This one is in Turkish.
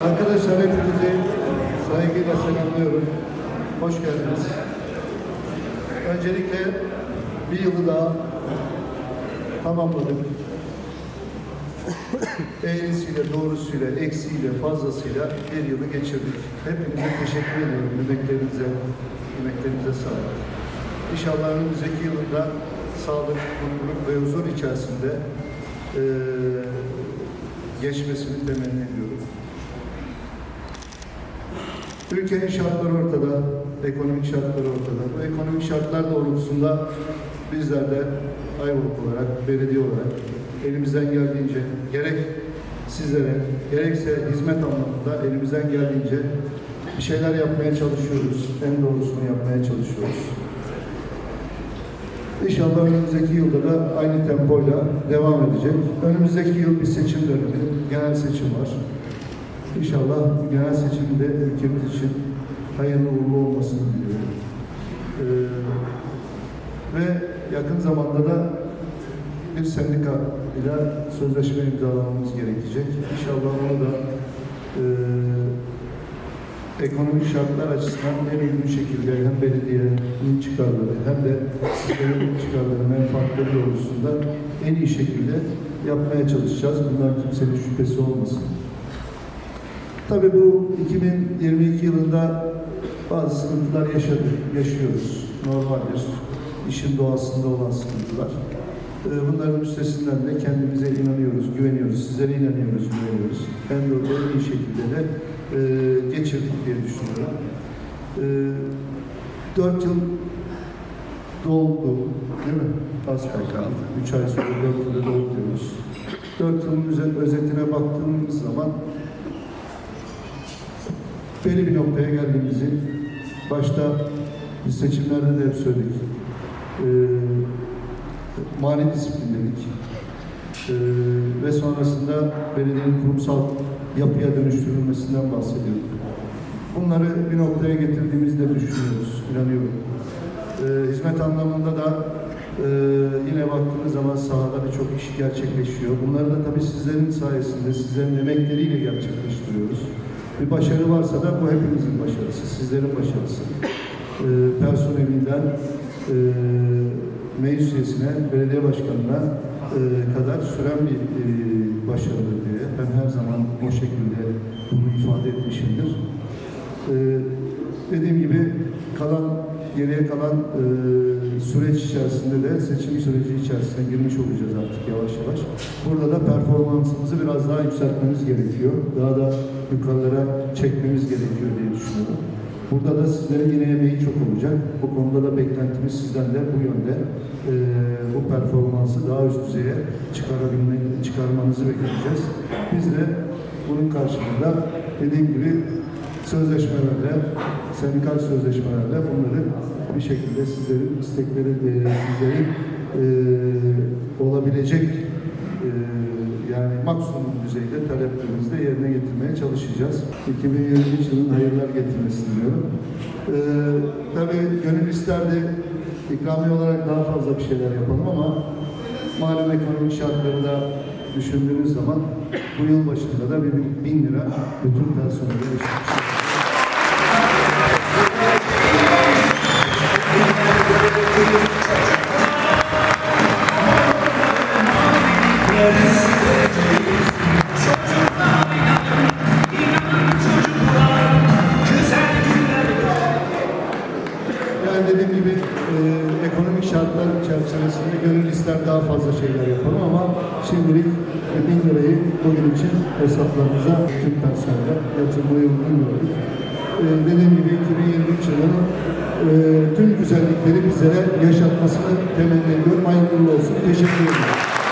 Arkadaşlar hepinizi saygıyla selamlıyorum. Hoş geldiniz. Öncelikle bir yılı daha tamamladık. Eğrisiyle, doğrusuyla, eksiğiyle, fazlasıyla bir yılı geçirdik. Hepinize teşekkür ediyorum. Emeklerinize, emeklerinize sağlık. İnşallah önümüzdeki yılda sağlık, mutluluk ve huzur içerisinde eee, geçmesini temenni ediyorum. Ülkenin şartları ortada, ekonomik şartları ortada. Bu ekonomik şartlar doğrultusunda bizler de Ayvalık olarak, belediye olarak elimizden geldiğince gerek sizlere, gerekse hizmet anlamında elimizden geldiğince bir şeyler yapmaya çalışıyoruz. En doğrusunu yapmaya çalışıyoruz. İnşallah önümüzdeki yılda da aynı tempoyla devam edecek. Önümüzdeki yıl bir seçim dönemi, genel seçim var. İnşallah genel seçimde ülkemiz için hayırlı uğurlu olmasını diliyorum. Ee, ve yakın zamanda da bir sendika ile sözleşme imzalamamız gerekecek. İnşallah onu da e, ekonomik şartlar açısından en uygun şekilde hem belediyenin çıkarları hem de sizlerin çıkarları, menfaatleri doğrultusunda en iyi şekilde yapmaya çalışacağız. Bundan kimsenin şüphesi olmasın. Tabii bu 2022 yılında bazı sıkıntılar yaşadık, yaşıyoruz. Normaldir. İşin doğasında olan sıkıntılar. Ee, Bunların üstesinden de kendimize inanıyoruz, güveniyoruz. Sizlere inanıyoruz, güveniyoruz. En doğru en iyi şekilde de e, geçirdik diye düşünüyorum. E, Dört yıl doldu, değil mi? Az kaldı. Üç ay sonra dört yılı dolduruyoruz. Dört yılın öze- özetine baktığımız zaman belli bir noktaya geldiğimizi başta biz seçimlerde de hep söyledik. Ee, mali disiplin dedik. Ee, ve sonrasında belediyenin kurumsal yapıya dönüştürülmesinden bahsediyorduk. Bunları bir noktaya getirdiğimizde düşünüyoruz, inanıyorum. Ee, hizmet anlamında da e, yine baktığınız zaman sahada birçok iş gerçekleşiyor. Bunları da tabii sizlerin sayesinde, sizlerin emekleriyle gerçekleştiriyoruz. Bir başarı varsa da bu hepimizin başarısı, sizlerin başarısı. Ee, personelinden e, meclis üyesine, belediye başkanına e, kadar süren bir e, başarıdır diye ben her zaman o şekilde bunu ifade etmişimdir. Ee, dediğim gibi kalan geriye kalan e, süreç içerisinde de seçim süreci içerisine girmiş olacağız artık yavaş yavaş. Burada da performansımızı biraz daha yükseltmemiz gerekiyor. Daha da yukarılara çekmemiz gerekiyor diye düşünüyorum. Burada da sizlerin yine emeği çok olacak. Bu konuda da beklentimiz sizden de bu yönde e, bu performansı daha üst düzeye çıkarabilmek, çıkarmanızı bekleyeceğiz. Biz de bunun karşılığında dediğim gibi sözleşmelerle, sendikal sözleşmelerle bunları bir şekilde sizlerin istekleri, e, sizlerin e, olabilecek e, yani maksimum düzeyde taleplerimizi de yerine getirmeye çalışacağız. 2023 yılın hayırlar getirmesini diliyorum. E, tabii gönül isterdi ikramiye olarak daha fazla bir şeyler yapalım ama malum ekonomik şartları da düşündüğünüz zaman bu yıl başında da bir bin lira bütün personele eşit. Öncesinde gönül ister daha fazla şeyler yapalım ama şimdilik 1000 lirayı bugün için hesaplarımıza tüm personele yatırmayı uygun gördük. Ee, dediğim gibi 2023 yılının e, tüm güzellikleri bizlere yaşatmasını temenni ediyorum. Hayırlı olsun. Teşekkür ederim.